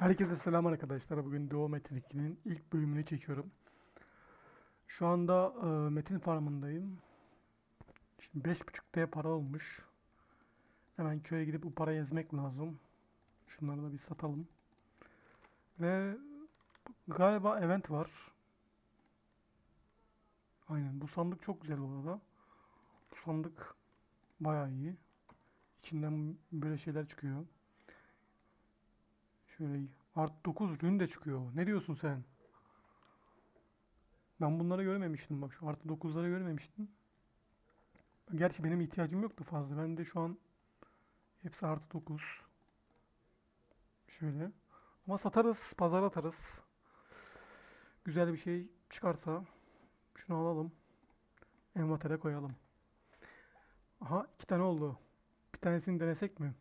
Herkese selam arkadaşlar. Bugün Doğu Metin 2'nin ilk bölümünü çekiyorum. Şu anda e, Metin farmındayım. Şimdi 5.5T para olmuş. Hemen köye gidip bu parayı ezmek lazım. Şunları da bir satalım. Ve galiba event var. Aynen bu sandık çok güzel bu arada. Bu sandık bayağı iyi. İçinden böyle şeyler çıkıyor. Şöyle art 9 rün de çıkıyor. Ne diyorsun sen? Ben bunları görmemiştim bak şu artı 9'ları görmemiştim. Gerçi benim ihtiyacım yoktu fazla. Ben de şu an hepsi artı 9. Şöyle. Ama satarız, pazara atarız. Güzel bir şey çıkarsa şunu alalım. Envatere koyalım. Aha iki tane oldu. Bir tanesini denesek mi?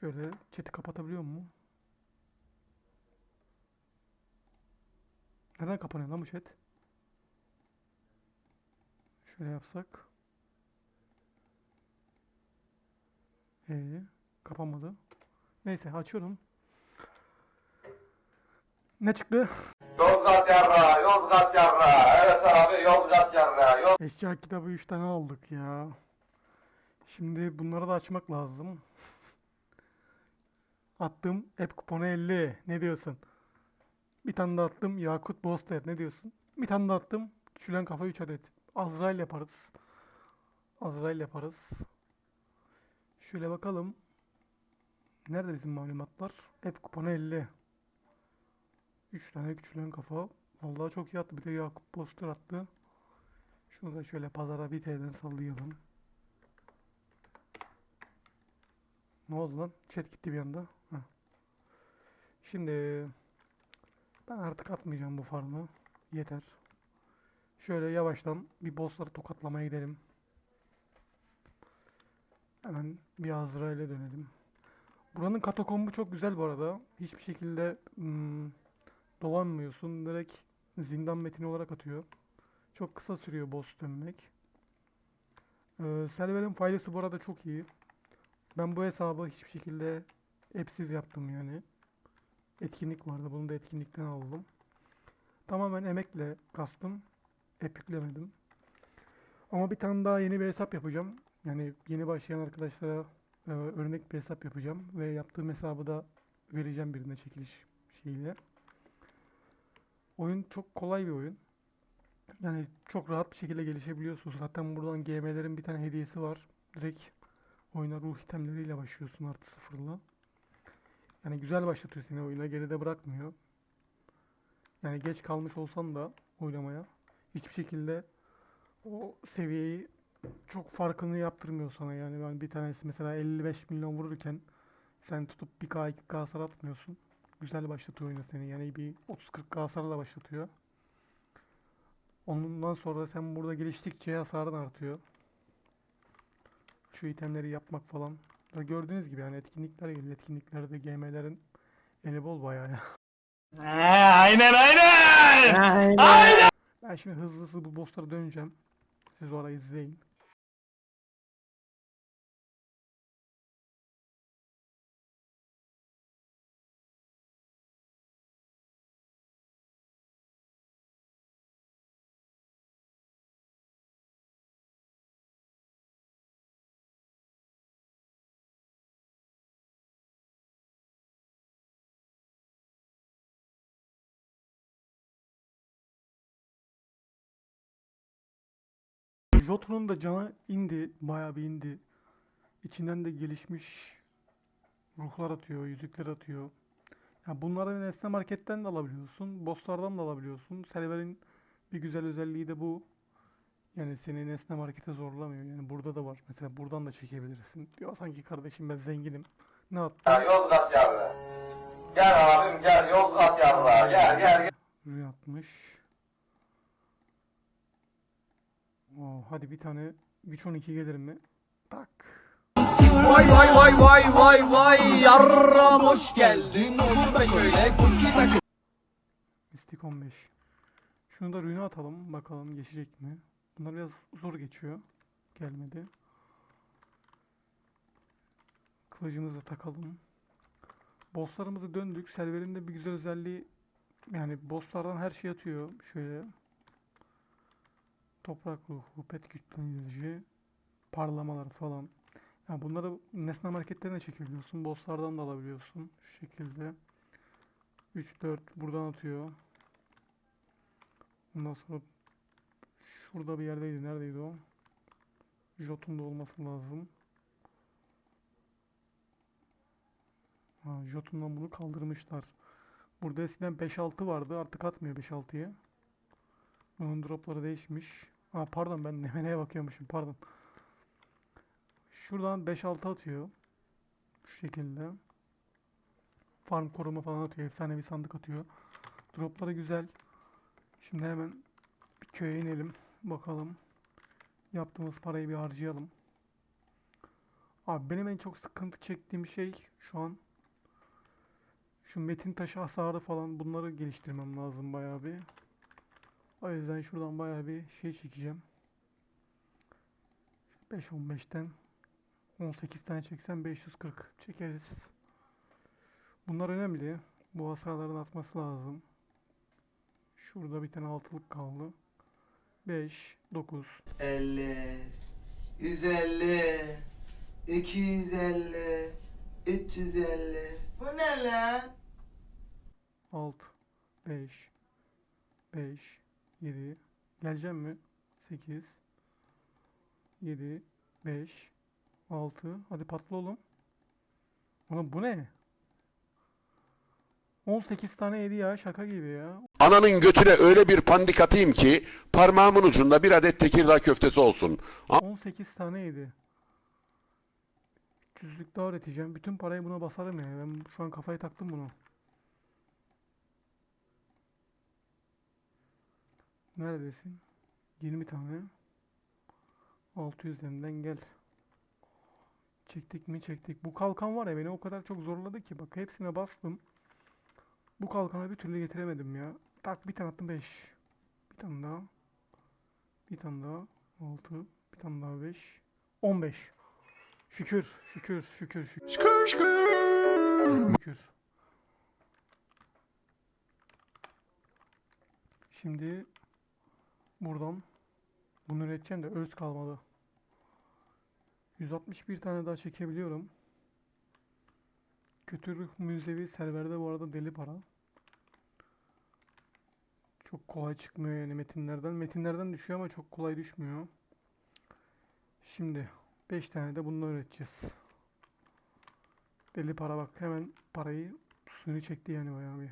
Şöyle chat'i kapatabiliyor mu? Neden kapanıyor lan bu chat? Şöyle yapsak. Ee, kapanmadı. Neyse açıyorum. Ne çıktı? Yozgat yarra, Yozgat yarra. Evet abi Yozgat yarra. Yoz... Eşya kitabı 3 tane aldık ya. Şimdi bunları da açmak lazım. Attım. App kuponu 50. Ne diyorsun? Bir tane daha attım. Yakut Boster. Ne diyorsun? Bir tane daha attım. Küçülen kafa 3 adet. Azrail yaparız. Azrail yaparız. Şöyle bakalım. Nerede bizim malumatlar? App kuponu 50. 3 tane küçülen kafa. Vallahi çok iyi attı. Bir de Yakup Poster attı. Şunu da şöyle pazara bir T'den sallayalım. Ne oldu lan? Chat gitti bir anda. Şimdi ben artık atmayacağım bu farmı. Yeter. Şöyle yavaştan bir bossları tokatlamaya gidelim. Hemen bir Azrail'e dönelim. Buranın katakombu çok güzel bu arada. Hiçbir şekilde hmm, dolanmıyorsun. Direkt zindan metini olarak atıyor. Çok kısa sürüyor boss dönmek. Ee, serverin faydası bu arada çok iyi. Ben bu hesabı hiçbir şekilde app'siz yaptım yani. Etkinlik vardı. Bunu da etkinlikten aldım. Tamamen emekle kastım. App yüklemedim. Ama bir tane daha yeni bir hesap yapacağım. Yani yeni başlayan arkadaşlara e, örnek bir hesap yapacağım. Ve yaptığım hesabı da vereceğim birine çekiliş şeyiyle. Oyun çok kolay bir oyun. Yani çok rahat bir şekilde gelişebiliyorsunuz. Zaten buradan GM'lerin bir tane hediyesi var. Direkt oyuna ruh itemleriyle başlıyorsun artı sıfırla. Yani güzel başlatıyor seni oyuna. Geride bırakmıyor. Yani geç kalmış olsan da oynamaya hiçbir şekilde o seviyeyi çok farkını yaptırmıyor sana. Yani ben bir tanesi mesela 55 milyon vururken sen tutup 1K 2K hasar atmıyorsun. Güzel başlatıyor oyunu seni. Yani bir 30-40K hasarla başlatıyor. Ondan sonra sen burada geliştikçe hasarın artıyor. Şu itemleri yapmak falan. Da gördüğünüz gibi yani etkinlikler geliyor. Etkinliklerde GM'lerin eli bol bayağı ya. aynen aynen. Ben şimdi hızlı hızlı bu bosslara döneceğim. Siz orayı izleyin. Jotun'un da canı indi. Bayağı bir indi. İçinden de gelişmiş ruhlar atıyor, yüzükler atıyor. Ya bunları Nesne Market'ten de alabiliyorsun. Bosslardan da alabiliyorsun. Server'in bir güzel özelliği de bu. Yani seni Nesne Market'e zorlamıyor. Yani burada da var. Mesela buradan da çekebilirsin. Diyor sanki kardeşim ben zenginim. Ne attı? Yozgat yarra. Gel abim gel Yozgat yarra. Gel gel gel. Rüya atmış. Oo, hadi bir tane güç 12 gelir mi? Tak. Vay vay vay vay vay vay yarram hoş geldin. Otur da şöyle kuki takı. Mistik 15. Şunu da rüne atalım. Bakalım geçecek mi? Bunlar biraz zor geçiyor. Gelmedi. Kılıcımızı takalım. Bosslarımızı döndük. Serverin de bir güzel özelliği yani bosslardan her şey atıyor. Şöyle toprak ruhu, pet güçlendirici, parlamalar falan. Yani bunları nesne hareketlerine çekebiliyorsun. Bosslardan da alabiliyorsun. Şu şekilde. 3 4 buradan atıyor. Ondan sonra şurada bir yerdeydi. Neredeydi o? Jotun da olması lazım. Ha, Jotun'dan bunu kaldırmışlar. Burada eskiden 5-6 vardı. Artık atmıyor 5-6'yı. Bunun dropları değişmiş. Ha pardon ben Nemene'ye bakıyormuşum. Pardon. Şuradan 5-6 atıyor. Şu şekilde. Farm koruma falan atıyor. Efsane bir sandık atıyor. Dropları güzel. Şimdi hemen bir köye inelim. Bakalım. Yaptığımız parayı bir harcayalım. Abi benim en çok sıkıntı çektiğim şey şu an şu metin taşı hasarı falan bunları geliştirmem lazım bayağı bir. O yüzden şuradan bayağı bir şey çekeceğim. 5-15'ten 18 tane çeksem 540 çekeriz. Bunlar önemli. Bu hasarların atması lazım. Şurada bir tane altılık kaldı. 5, 9. 50 150 250 350 Bu ne lan? 6 5 5 7 Geleceğim mi? 8 7 5 6 Hadi patla oğlum. Ulan bu ne? 18 tane yedi ya şaka gibi ya. Ananın götüne öyle bir pandik atayım ki parmağımın ucunda bir adet Tekirdağ köftesi olsun. 18 tane yedi. 300'lük daha üreteceğim. Bütün parayı buna basarım ya. Ben şu an kafayı taktım bunu. Neredesin? 20 tane. 600 yemden gel. Çektik mi çektik. Bu kalkan var ya beni o kadar çok zorladı ki. Bak hepsine bastım. Bu kalkanı bir türlü getiremedim ya. Tak bir tane attım 5. Bir tane daha. Bir tane daha. 6. Bir tane daha 5. 15. Şükür, şükür, şükür, şükür. Şükür. Şimdi buradan bunu üreteceğim de öz kalmadı. 161 tane daha çekebiliyorum. Kötü ruh müzevi serverde bu arada deli para. Çok kolay çıkmıyor yani metinlerden. Metinlerden düşüyor ama çok kolay düşmüyor. Şimdi 5 tane de bundan üreteceğiz. Deli para bak hemen parayı suyunu çekti yani bayağı bir.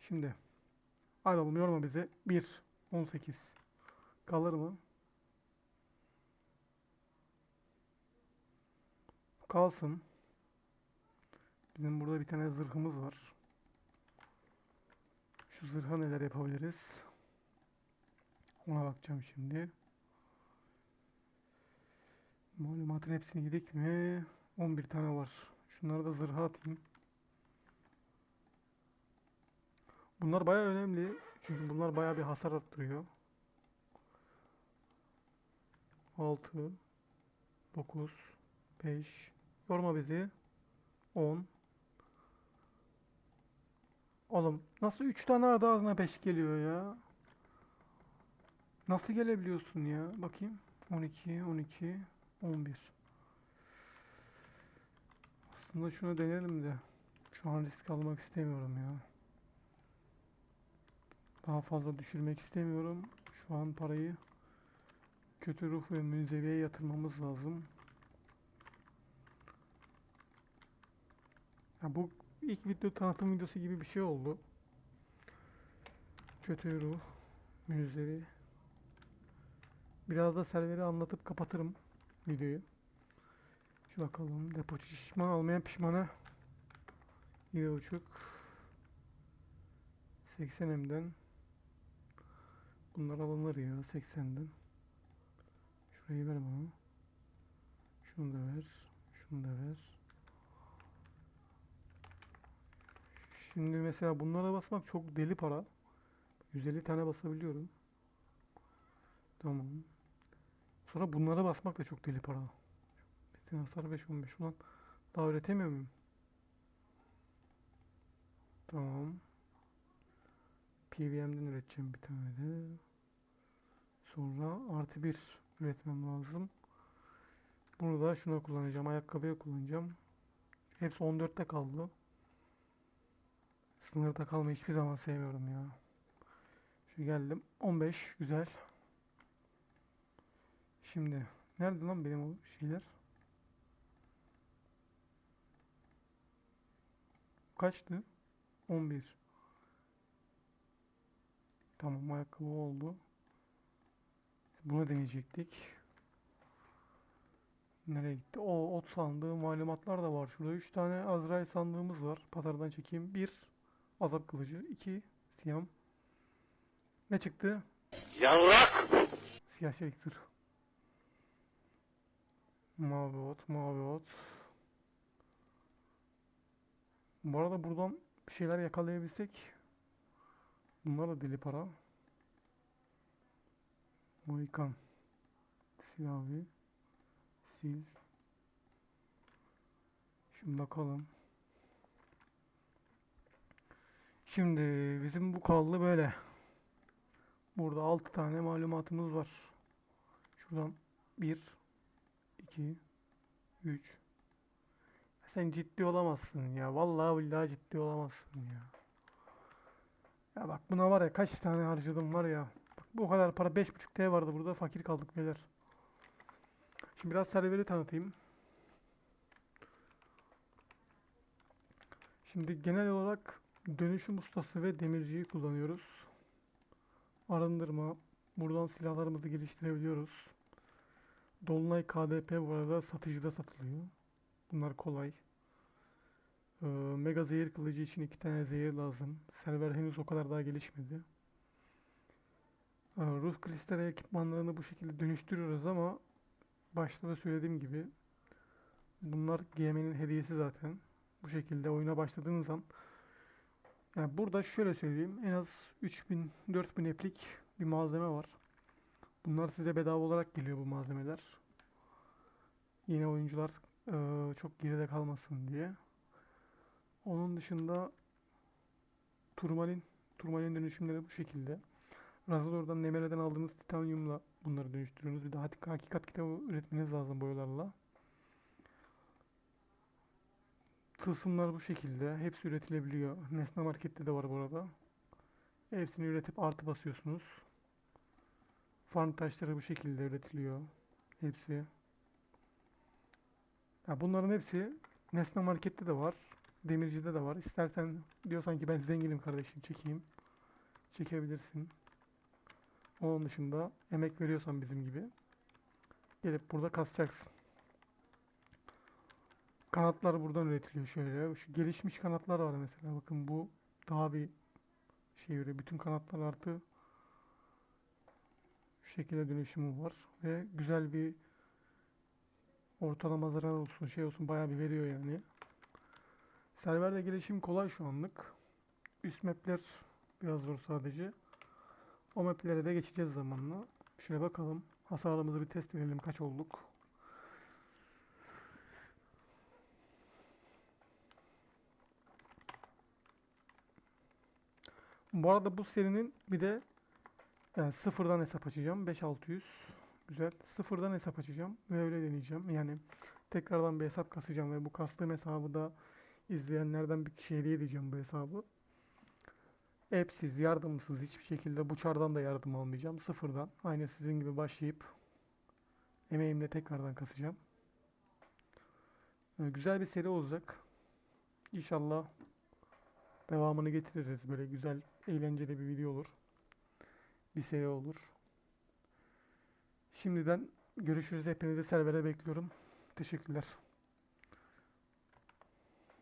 Şimdi hadi oğlum yorma bizi. 1 18 kalır mı? Kalsın. Bizim burada bir tane zırhımız var. Şu zırha neler yapabiliriz? Ona bakacağım şimdi. Malumatın hepsini yedik mi? 11 tane var. Şunları da zırha atayım. Bunlar bayağı önemli. Çünkü bunlar bayağı bir hasar arttırıyor. 6 9 5 Yorma bizi. 10 Oğlum nasıl 3 tane ardı ardına 5 geliyor ya? Nasıl gelebiliyorsun ya? Bakayım. 12, 12, 11. Aslında şunu deneyelim de. Şu an risk almak istemiyorum ya. Daha fazla düşürmek istemiyorum. Şu an parayı kötü ruh ve münzeviye yatırmamız lazım. Ya bu ilk video tanıtım videosu gibi bir şey oldu. Kötü ruh, münzevi. Biraz da serveri anlatıp kapatırım videoyu. Şu bakalım depo şişman almayan pişmana 7.5 80 M'den Bunlar alınır ya 80'den Şurayı ver bana. Şunu da ver Şunu da ver. Şimdi mesela bunlara basmak çok deli para. 150 tane basabiliyorum. Tamam. Sonra bunlara basmak da çok deli para. Metin hasar 5 15 ulan daha üretemiyor muyum? Tamam. PVM'den üreteceğim bir tane de. Sonra artı bir üretmem lazım. Bunu da şuna kullanacağım. Ayakkabıya kullanacağım. Hepsi 14'te kaldı. Sınırda kalmayı hiçbir zaman sevmiyorum ya. Şu geldim. 15 güzel. Şimdi nerede lan benim o şeyler? Kaçtı? 11. Tamam ayakkabı oldu. Bunu deneyecektik. Nereye gitti? O ot sandığı malumatlar da var. Şurada 3 tane Azrail sandığımız var. Pazardan çekeyim. 1 azap kılıcı. 2 siyam. Ne çıktı? Yavrak! Siyah çelik zırh. Mavi ot, mavi ot. Bu arada buradan bir şeyler yakalayabilsek bunlar da deli para. Mohikan. Sil abi. Sil. Şimdi bakalım. Şimdi bizim bu kaldı böyle. Burada 6 tane malumatımız var. Şuradan 1 2 3 Sen ciddi olamazsın ya. Vallahi billahi ciddi olamazsın ya. Ya bak buna var ya kaç tane harcadım var ya. Bak bu kadar para 5.5 T vardı burada fakir kaldık beyler. Şimdi biraz serveri tanıtayım. Şimdi genel olarak dönüşüm ustası ve demirciyi kullanıyoruz. Arındırma. Buradan silahlarımızı geliştirebiliyoruz. Dolunay KDP bu arada satıcıda satılıyor. Bunlar kolay. Ee, Mega zehir kılıcı için iki tane zehir lazım. Server henüz o kadar daha gelişmedi. Ee, ruh kristali ekipmanlarını bu şekilde dönüştürüyoruz ama başta da söylediğim gibi bunlar GM'nin hediyesi zaten. Bu şekilde oyuna başladığınız an yani burada şöyle söyleyeyim. En az 3000 4000 eplik bir malzeme var. Bunlar size bedava olarak geliyor bu malzemeler. Yine oyuncular eee, çok geride kalmasın diye. Onun dışında turmalin turmalin dönüşümleri bu şekilde. Razador'dan Nemere'den aldığınız titanyumla bunları dönüştürüyorsunuz. Bir de hakikat, kitabı üretmeniz lazım boyalarla. Tılsımlar bu şekilde. Hepsi üretilebiliyor. Nesne Market'te de var bu arada. Hepsini üretip artı basıyorsunuz. Farm taşları bu şekilde üretiliyor. Hepsi. Ya bunların hepsi Nesne Market'te de var. Demirci'de de var. İstersen diyorsan ki ben zenginim kardeşim çekeyim. Çekebilirsin. Onun dışında emek veriyorsan bizim gibi gelip burada kasacaksın. Kanatlar buradan üretiliyor şöyle. Şu gelişmiş kanatlar var mesela. Bakın bu daha bir şey üretiyor. Bütün kanatlar artı şu şekilde dönüşümü var ve güzel bir ortalama zarar olsun şey olsun bayağı bir veriyor yani. Serverde gelişim kolay şu anlık. Üst mapler biraz zor sadece. O maplere de geçeceğiz zamanla. Şöyle bakalım. Hasarımızı bir test edelim kaç olduk. Bu arada bu serinin bir de yani sıfırdan hesap açacağım. 5600. Güzel. Sıfırdan hesap açacağım ve öyle deneyeceğim. Yani tekrardan bir hesap kasacağım ve bu kastığım hesabı da izleyenlerden bir kişiye hediye edeceğim bu hesabı. App'siz, yardımsız hiçbir şekilde bu çardan da yardım almayacağım. Sıfırdan. Aynı sizin gibi başlayıp emeğimle tekrardan kasacağım. Ee, Güzel bir seri olacak. İnşallah devamını getiririz. Böyle güzel, eğlenceli bir video olur. Bir seri olur. Şimdiden görüşürüz. Hepinizi servere bekliyorum. Teşekkürler.